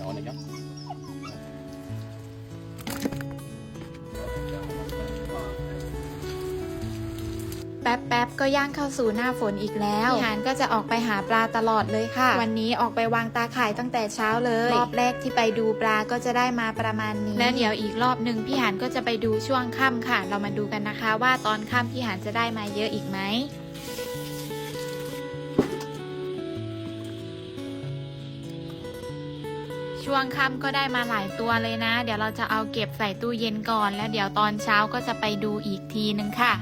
นอนเลยครับแป๊บแป๊บๆ ก็ย่างเข้าสู่หน้าฝนอีกแล้วพี่หานก็จะออกไปหาปลาตลอดเลยค่ะ วันนี้ออกไปวางตาข่ายตั้งแต่เช้าเลย รอบแรกที่ไปดูปลาก็จะได้มาประมาณนี้ และเดี๋ยวอีกรอบหนึ่งพี่หานก็จะไปดูช่วงค่ำค่ะ เรามาดูกันนะคะ ว่าตอนค่ำพี่หานจะได้มาเยอะอีกไหม ช่วงค่ำก็ได้มาหลายตัวเลยนะ เดี๋ยวเราจะเอาเก็บใส่ตู้เย็นก่อน แล้วเดี๋ยวตอนเช้าก็จะไปดูอีกทีนึงค่ะ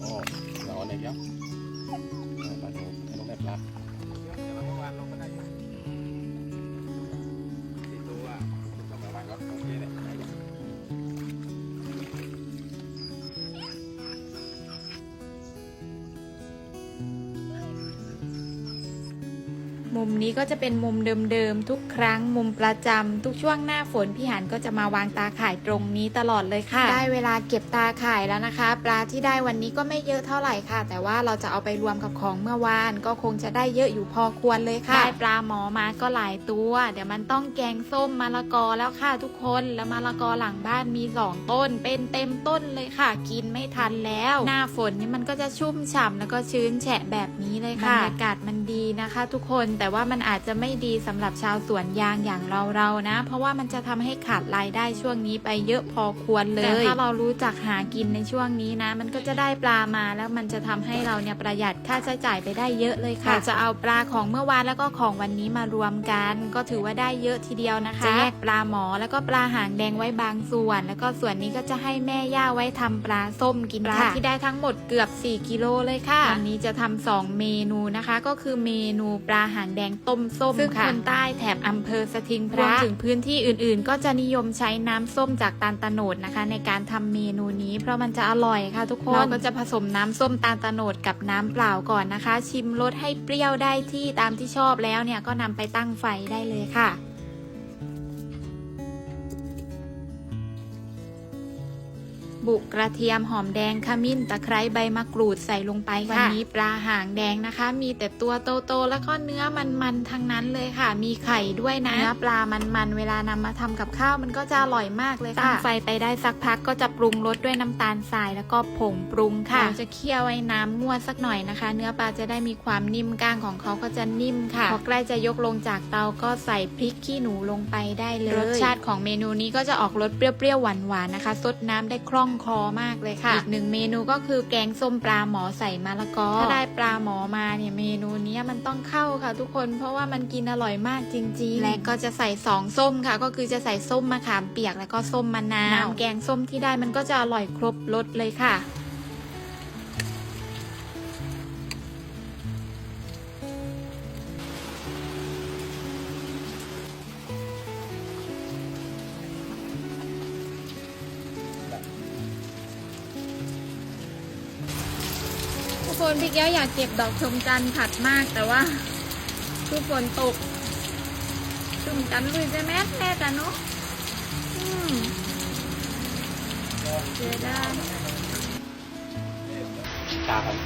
โอ้นอนเลยครั มุมนี้ก็จะเป็นมุมเดิมๆทุกครั้งมุมประจำทุกช่วงหน้าฝนพี่หันก็จะมาวางตาข่ายตรงนี้ตลอดเลยค่ะ ได้เวลาเก็บตาข่ายแล้วนะคะ ปลาที่ได้วันนี้ก็ไม่เยอะเท่าไหร่ค่ะ แต่ว่าเราจะเอาไปรวมกับของเมื่อวาน ก็คงจะได้เยอะอยู่พอควรเลยค่ะได้ปลาหมอมาก็หลายตัว เดี๋ยวมันต้องแกงส้มมะละกอแล้วค่ะทุกคนแล้วมะละกอหลังบ้านมีสองต้น เป็นเต็มต้นเลยค่ะ กินไม่ทันแล้ว หน้าฝนนี่มันก็จะชุ่มฉ่ำแล้วก็ชื้นแฉะแบบนี้เลยค่ะบรรยากาศมันดีนะคะ ทุกคนแต่ว่ามันอาจจะไม่ดีสำหรับชาวสวนยางอย่างเราๆนะ เพราะว่ามันจะทำให้ขาดรายได้ช่วงนี้ไปเยอะพอควรเลยแต่ถ้าเรารู้จักหากินในช่วงนี้นะ มันก็จะได้ปลามาแล้วมันจะทำให้เราเนี่ยประหยัดค่าใช้จ่ายไปได้เยอะเลยค่ะจะเอาปลาของเมื่อวานแล้วก็ของวันนี้มารวมกัน ก็ถือว่าได้เยอะทีเดียวนะคะจะแยกปลาหมอแล้วก็ปลาหางแดงไว้บางส่วน แล้วก็ส่วนนี้ก็จะให้แม่ย่าไว้ทำปลาส้มกินปลาที่ได้ทั้งหมดเกือบ 4 กิโลเลยค่ะวันนี้จะทำสองเมนูนะคะ ก็คือเมนูปลาหางแดงต้มส้มซึ่งคนใต้แถบอำเภอสถิงพระรวมถึงพื้นที่อื่นๆ ก็จะนิยมใช้น้ำส้มจากตาลตะโนดนะคะ ในการทำเมนูนี้ เพราะมันจะอร่อยค่ะทุกคนเราก็จะผสมน้ำส้มตาลตะโนดกับน้ำเปล่าก่อนนะคะ ชิมรสให้เปรี้ยวได้ที่ตามที่ชอบแล้วเนี่ยก็นำไปตั้งไฟได้เลยค่ะ บุกกระเทียมหอมแดงขมิ้นตะไคร้ใบมะกรูดใส่ลงไปค่ะวันนี้ปลาหางแดงนะคะ มีแต่ตัวโตๆแล้วก็เนื้อมันๆทั้งนั้นเลยค่ะ มีไข่ด้วยนะเนื้อปลามันๆเวลานำมาทำกับข้าวมันก็จะอร่อยมากเลยค่ะตั้งไฟไปได้สักพักก็จะปรุงรสด้วยน้ำตาลทรายแล้วก็ผงปรุงค่ะเราจะเคี่ยวไว้น้ำงวดสักหน่อยนะคะ เนื้อปลาจะได้มีความนิ่มก้างของเขาก็จะนิ่มค่ะพอใกล้จะยกลงจากเตาก็ใส่พริกขี้หนูลงไปได้เลยรสชาติของเมนูนี้ก็จะออกรสเปรี้ยวๆหวานๆนะคะซดน้ำได้คล่องคอมากเลยค่ะ อีกหนึ่งเมนูก็คือแกงส้มปลาหมอใส่มะละกอ ถ้าได้ปลาหมอมาเนี่ยเมนูนี้มันต้องเข้าค่ะ ทุกคน เพราะว่ามันกินอร่อยมากจริงๆ และก็จะใส่สองส้มค่ะ ก็คือจะใส่ส้มมะขามเปียกแล้วก็ส้มมะนาวน้ำแกงส้มที่ได้มันก็จะอร่อยครบรสเลยค่ะ คน พี่แก้วอยากเก็บดอกชมจันทร์ผัดมากแต่ว่าคือฝนตกชมจันทร์ลุยจะแม่แม่แต่เนาะอืมเจอได้ตาครับ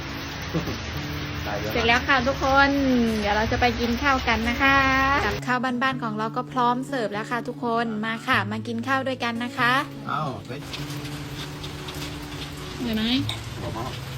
ตายเยอะเสร็จแล้วค่ะทุกคน เดี๋ยวเราจะไปกินข้าวกันนะคะกับข้าวบ้านๆของเราก็พร้อมเสิร์ฟแล้วค่ะทุกคนมาค่ะ มากินข้าวด้วยกันนะคะอ้าวเฮ้ยเห็นไหมบอกมา